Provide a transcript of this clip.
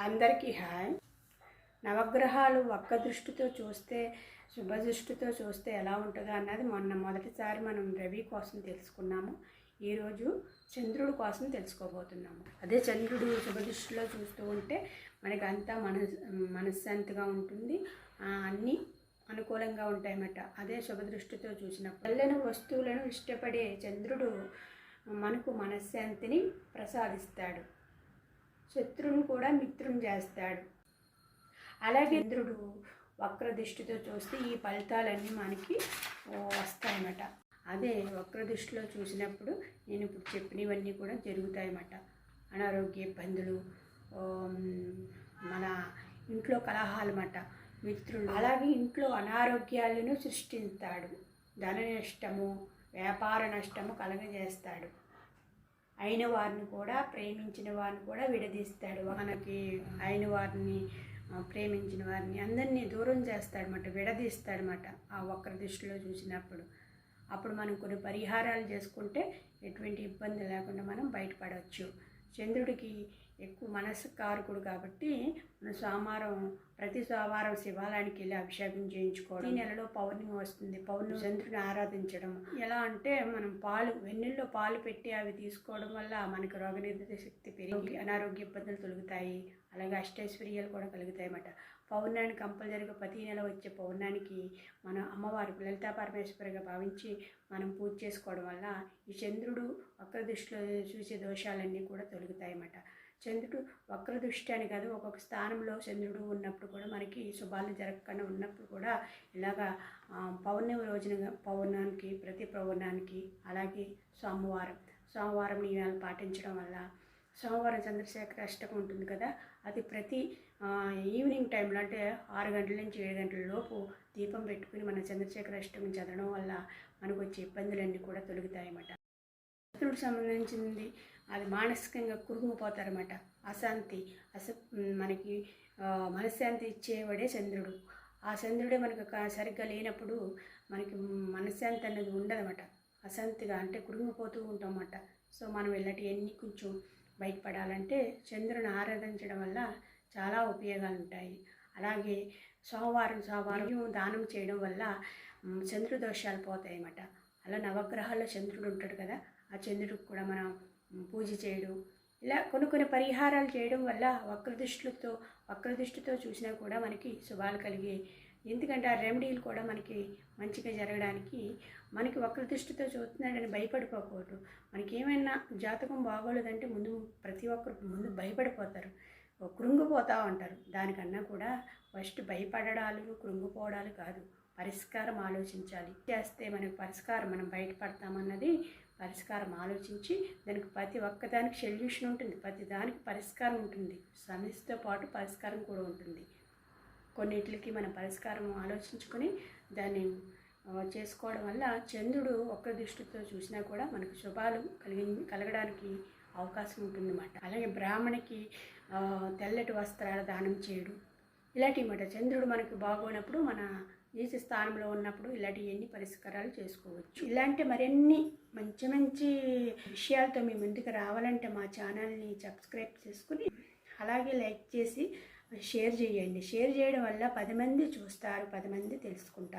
అందరికీ హాయ్. నవగ్రహాలు ఒక్క దృష్టితో చూస్తే శుభ దృష్టితో చూస్తే ఎలా ఉంటుందో అన్నది మొన్న మొదటిసారి మనం రవి కోసం తెలుసుకున్నాము. ఈరోజు చంద్రుడు కోసం తెలుసుకోబోతున్నాము. అదే చంద్రుడు శుభ దృష్టిలో చూస్తూ ఉంటే మనకి అంతా మన మనశ్శాంతిగా ఉంటుంది. అన్నీ అనుకూలంగా ఉంటాయన్నమాట. అదే శుభదృష్టితో చూసినప్పుడు తెల్లని వస్తువులను ఇష్టపడే చంద్రుడు మనకు మనశ్శాంతిని ప్రసాదిస్తాడు. శత్రువును కూడా మిత్రం చేస్తాడు. అలాగే ఇంద్రుడు వక్ర దృష్టితో చూస్తే ఈ ఫలితాలన్నీ మనకి వస్తాయన్నమాట. అదే వక్ర దృష్టిలో చూసినప్పుడు నేను ఇప్పుడు చెప్పినవన్నీ కూడా జరుగుతాయన్నమాట. అనారోగ్య ఇబ్బందులు మన ఇంట్లో కలహాలన్నమాట. మిత్రులు అలాగే ఇంట్లో అనారోగ్యాలను సృష్టిస్తాడు. ధన నష్టము వ్యాపార నష్టము కలగజేస్తాడు. అయిన వారిని కూడా ప్రేమించిన వారిని కూడా విడదీస్తాడు. మనకి అయిన వారిని ప్రేమించిన వారిని అందరినీ దూరం చేస్తాడనమాట విడదీస్తాడనమాట ఆ ఒక్కరి దృష్టిలో చూసినప్పుడు. అప్పుడు మనం కొన్ని పరిహారాలు చేసుకుంటే ఎటువంటి ఇబ్బంది లేకుండా మనం బయటపడవచ్చు. చంద్రుడికి ఎక్కువ మనస్సు కారకుడు కాబట్టి మనం సోమవారం ప్రతి సోమవారం శివాలయానికి వెళ్ళి అభిషేకం చేయించుకోవడం. ఈ నెలలో పౌర్ణమి వస్తుంది. పౌర్ణమి చంద్రుని ఆరాధించడం. ఎలా అంటే మనం పాలు వెన్నెల్లో పాలు పెట్టి అవి తీసుకోవడం వల్ల మనకు రోగనిరోధక శక్తి పెరిగి అనారోగ్య ఇబ్బందులు తొలుగుతాయి. అలాగే అష్టైశ్వర్యాలు కూడా కలుగుతాయి అన్నమాట పౌర్ణాన్ని కంపల్సరిగా ప్రతి నెల వచ్చే పౌర్ణానికి మన అమ్మవారి లలితా పరమేశ్వరిగా భావించి మనం పూజ చేసుకోవడం వల్ల ఈ చంద్రుడు వక్ర దృష్టిలో చూసే దోషాలన్నీ కూడా తొలుగుతాయి అన్నమాట చంద్రుడు వక్రదృష్టి అని కాదు ఒక్కొక్క స్థానంలో చంద్రుడు ఉన్నప్పుడు కూడా మనకి శుభాలు జరగకుండా ఉన్నప్పుడు కూడా ఇలాగా పౌర్ణమి రోజున పౌర్ణానికి ప్రతి పౌర్ణానికి అలాగే సోమవారం సోమవారం నియమాలు పాటించడం వల్ల సోమవారం చంద్రశేఖర అష్టకం ఉంటుంది కదా అది ప్రతి ఈవినింగ్ టైంలో అంటే ఆరు గంటల నుంచి ఏడు గంటల లోపు దీపం పెట్టుకుని మన చంద్రశేఖర అష్టమి చదవడం వల్ల మనకు వచ్చే ఇబ్బందులన్నీ కూడా తొలగుతాయన్నమాట. శత్రుడికి సంబంధించింది. అది మానసికంగా కురుగుపోతారన్నమాట అశాంతి అస మనకి మనశ్శాంతి ఇచ్చేవాడే చంద్రుడు. ఆ చంద్రుడే మనకు సరిగ్గా లేనప్పుడు మనకి మనశ్శాంతి అనేది ఉండదన్నమాట. అశాంతిగా అంటే కురుముపోతూ ఉంటామన్నమాట. సో మనం ఇలాంటివన్నీ కొంచెం బయటపడాలంటే చంద్రుని ఆరాధించడం వల్ల చాలా ఉపయోగాలు ఉంటాయి. అలాగే సోమవారం సోమవారం దానం చేయడం వల్ల చంద్రదోషాలు దోషాలు పోతాయి అన్నమాట అలా నవగ్రహాల్లో చంద్రుడు ఉంటాడు కదా ఆ చంద్రుడికి కూడా మనం పూజ చేయడం ఇలా కొన్ని కొన్ని పరిహారాలు చేయడం వల్ల వక్ర వక్రదృష్టితో వక్ర చూసినా కూడా మనకి శుభాలు కలిగే. ఎందుకంటే ఆ రెమెడీలు కూడా మనకి మంచిగా జరగడానికి మనకి వక్రదృష్టితో చూస్తున్నాడని భయపడిపోకూడదు. మనకి ఏమైనా జాతకం బాగోలేదంటే ముందు ప్రతి ఒక్కరు ముందు భయపడిపోతారు. కృంగిపోతూ ఉంటారు. దానికన్నా కూడా ఫస్ట్ భయపడడాలు కృంగిపోవడాలు కాదు. పరిష్కారం ఆలోచించాలి. చేస్తే మనకు పరిష్కారం మనం బయటపడతామన్నది పరిష్కారం ఆలోచించి దానికి ప్రతి ఒక్కదానికి సొల్యూషన్ ఉంటుంది. ప్రతి దానికి పరిష్కారం ఉంటుంది. సమస్యతో పాటు పరిష్కారం కూడా ఉంటుంది. కొన్నిటికి మనం పరిష్కారం ఆలోచించుకొని దాన్ని చేసుకోవడం వల్ల చంద్రుడు ఒక్క దృష్టితో చూసినా కూడా మనకు శుభాలు కలిగి కలగడానికి అవకాశం ఉంటుందన్నమాట. అలాగే బ్రాహ్మణికి తెల్లటి వస్త్రాలు దానం చేయడం. ఇలాంటివి మాట చంద్రుడు మనకు బాగోనప్పుడు మన నీచ స్థానంలో ఉన్నప్పుడు ఇలాంటి ఎన్ని పరిష్కారాలు చేసుకోవచ్చు? ఇలాంటి మరిన్ని మంచి మంచి విషయాలతో మీ ముందుకు రావాలంటే మా ఛానల్ని సబ్స్క్రైబ్ చేసుకుని అలాగే లైక్ చేసి షేర్ చేయండి. షేర్ చేయడం వల్ల పది మంది చూస్తారు పది మంది తెలుసుకుంటారు.